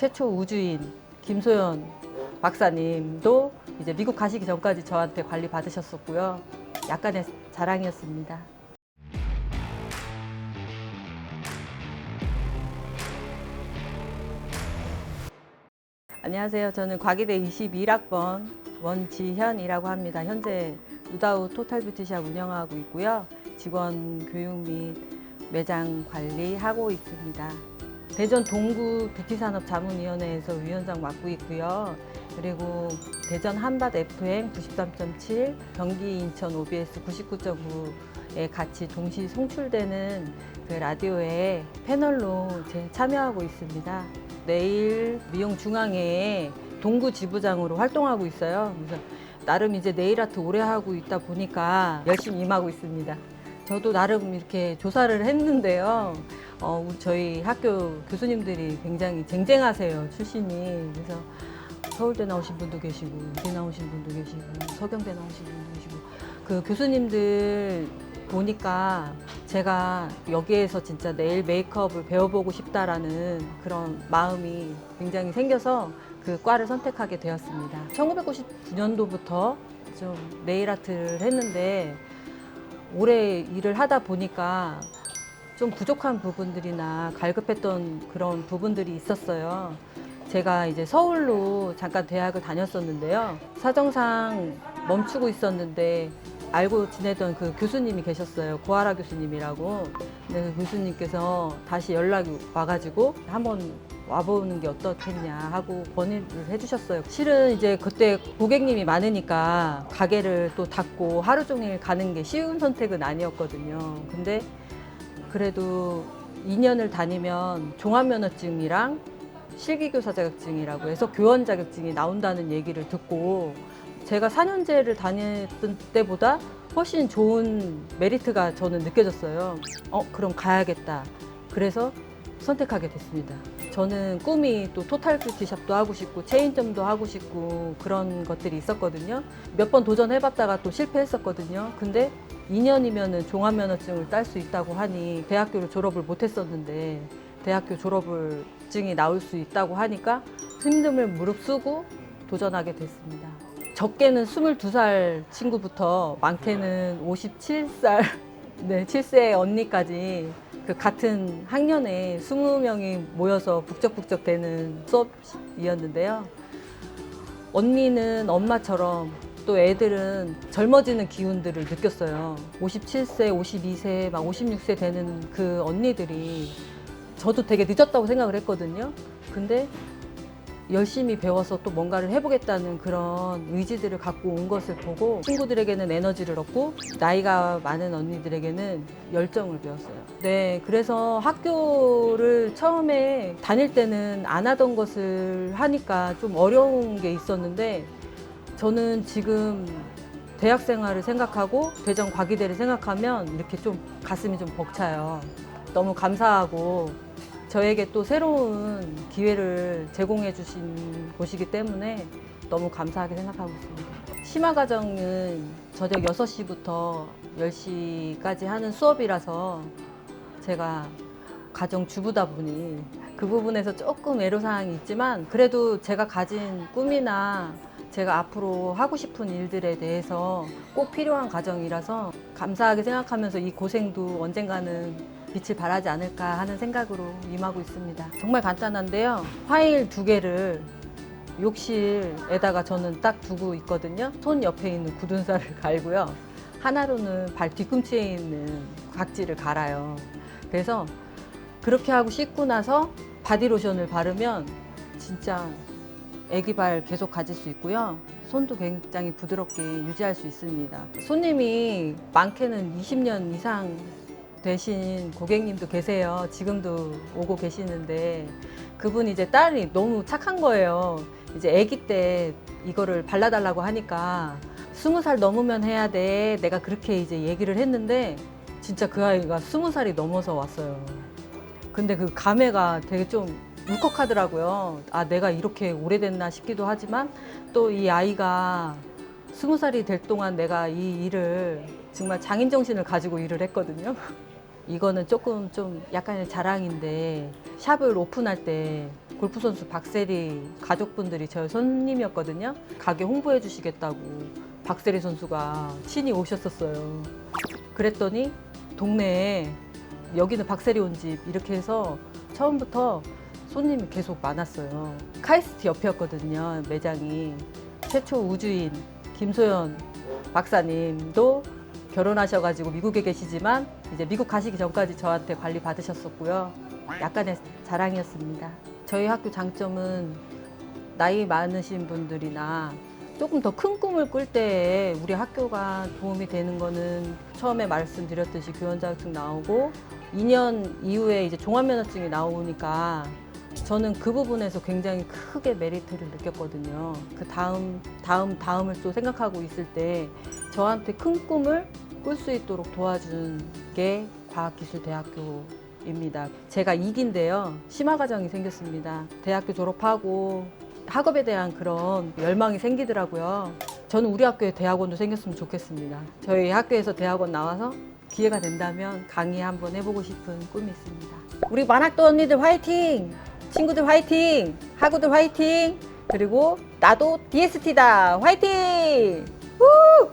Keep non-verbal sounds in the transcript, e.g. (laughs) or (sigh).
최초 우주인 김소연 박사님도 이제 미국 가시기 전까지 저한테 관리 받으셨었고요. 약간의 자랑이었습니다. 안녕하세요. 저는 과기대 21학번 원지현이라고 합니다. 현재 우다우 토탈 뷰티샵 운영하고 있고요. 직원 교육 및 매장 관리하고 있습니다. 대전 동구 뷰티산업 자문위원회에서 위원장 맡고 있고요. 그리고 대전 한밭 FM 93.7, 경기 인천 OBS 99.9에 같이 동시 송출되는 그 라디오에 패널로 제 참여하고 있습니다. 내일 미용 중앙회에 동구 지부장으로 활동하고 있어요. 그래서 나름 이제 네일 아트 오래 하고 있다 보니까 열심히 임하고 있습니다. 저도 나름 이렇게 조사를 했는데요. 어, 저희 학교 교수님들이 굉장히 쟁쟁하세요, 출신이. 그래서 서울대 나오신 분도 계시고, 이대 나오신 분도 계시고, 서경대 나오신 분도 계시고, 그 교수님들 보니까 제가 여기에서 진짜 내일 메이크업을 배워보고 싶다라는 그런 마음이 굉장히 생겨서 그 과를 선택하게 되었습니다. 1999년도부터 좀 네일 아트를 했는데 오래 일을 하다 보니까 좀 부족한 부분들이나 갈급했던 그런 부분들이 있었어요. 제가 이제 서울로 잠깐 대학을 다녔었는데요. 사정상 멈추고 있었는데 알고 지내던 그 교수님이 계셨어요. 고아라 교수님이라고. 근데 그 교수님께서 다시 연락이 와가지고 한번 와보는 게 어떻겠냐 하고 건의를 해주셨어요. 실은 이제 그때 고객님이 많으니까 가게를 또 닫고 하루 종일 가는 게 쉬운 선택은 아니었거든요. 근데 그래도 2년을 다니면 종합면허증이랑 실기교사 자격증이라고 해서 교원 자격증이 나온다는 얘기를 듣고 제가 4년제를 다녔던 때보다 훨씬 좋은 메리트가 저는 느껴졌어요. 어, 그럼 가야겠다. 그래서 선택하게 됐습니다. 저는 꿈이 또 토탈 뷰티샵도 하고 싶고 체인점도 하고 싶고 그런 것들이 있었거든요. 몇 번 도전해봤다가 또 실패했었거든요. 근데 2년이면은 종합면허증을 딸 수 있다고 하니 대학교를 졸업을 못했었는데 대학교 졸업을 증이 나올 수 있다고 하니까 힘듦을 무릅쓰고 도전하게 됐습니다. 적게는 22살 친구부터 많게는 57살, 네, 7세 (laughs) 언니까지 그 같은 학년에 20명이 모여서 북적북적 되는 수업이었는데요. 언니는 엄마처럼 또 애들은 젊어지는 기운들을 느꼈어요. 57세, 52세, 막 56세 되는 그 언니들이 저도 되게 늦었다고 생각을 했거든요. 근데 열심히 배워서 또 뭔가를 해보겠다는 그런 의지들을 갖고 온 것을 보고 친구들에게는 에너지를 얻고 나이가 많은 언니들에게는 열정을 배웠어요. 네, 그래서 학교를 처음에 다닐 때는 안 하던 것을 하니까 좀 어려운 게 있었는데 저는 지금 대학 생활을 생각하고 대전 과기대를 생각하면 이렇게 좀 가슴이 좀 벅차요. 너무 감사하고 저에게 또 새로운 기회를 제공해 주신 곳이기 때문에 너무 감사하게 생각하고 있습니다. 심화 과정은 저녁 6시부터 10시까지 하는 수업이라서 제가 가정 주부다 보니 그 부분에서 조금 애로사항이 있지만 그래도 제가 가진 꿈이나 제가 앞으로 하고 싶은 일들에 대해서 꼭 필요한 과정이라서 감사하게 생각하면서 이 고생도 언젠가는 빛을 발하지 않을까 하는 생각으로 임하고 있습니다. 정말 간단한데요. 화일 두 개를 욕실에다가 저는 딱 두고 있거든요. 손 옆에 있는 굳은 살을 갈고요. 하나로는 발 뒤꿈치에 있는 각질을 갈아요. 그래서 그렇게 하고 씻고 나서 바디로션을 바르면 진짜 애기발 계속 가질 수 있고요. 손도 굉장히 부드럽게 유지할 수 있습니다. 손님이 많게는 20년 이상 되신 고객님도 계세요. 지금도 오고 계시는데 그분 이제 딸이 너무 착한 거예요. 이제 아기 때 이거를 발라달라고 하니까 스무 살 넘으면 해야 돼. 내가 그렇게 이제 얘기를 했는데 진짜 그 아이가 스무 살이 넘어서 왔어요. 근데 그 감회가 되게 좀 울컥하더라고요. 아, 내가 이렇게 오래됐나 싶기도 하지만 또 이 아이가 스무 살이 될 동안 내가 이 일을 정말 장인 정신을 가지고 일을 했거든요. 이거는 조금 좀 약간의 자랑인데 샵을 오픈할 때 골프 선수 박세리 가족분들이 저희 손님이었거든요. 가게 홍보해 주시겠다고 박세리 선수가 친히 오셨었어요. 그랬더니 동네에 여기는 박세리 온 집 이렇게 해서 처음부터 손님이 계속 많았어요. 카이스트 옆이었거든요, 매장이. 최초 우주인 김소연 박사님도 결혼하셔가지고 미국에 계시지만 이제 미국 가시기 전까지 저한테 관리 받으셨었고요. 약간의 자랑이었습니다. 저희 학교 장점은 나이 많으신 분들이나 조금 더 큰 꿈을 꿀 때에 우리 학교가 도움이 되는 거는 처음에 말씀드렸듯이 교원 자격증 나오고 2년 이후에 이제 종합면허증이 나오니까 저는 그 부분에서 굉장히 크게 메리트를 느꼈거든요. 그 다음, 다음, 다음을 또 생각하고 있을 때 저한테 큰 꿈을 꿀 수 있도록 도와준 게 과학기술대학교입니다. 제가 2기인데요. 심화과정이 생겼습니다. 대학교 졸업하고 학업에 대한 그런 열망이 생기더라고요. 저는 우리 학교에 대학원도 생겼으면 좋겠습니다. 저희 학교에서 대학원 나와서 기회가 된다면 강의 한번 해보고 싶은 꿈이 있습니다. 우리 만학도 언니들 화이팅! 친구들 화이팅! 학우들 화이팅! 그리고 나도 DST다! 화이팅! 우!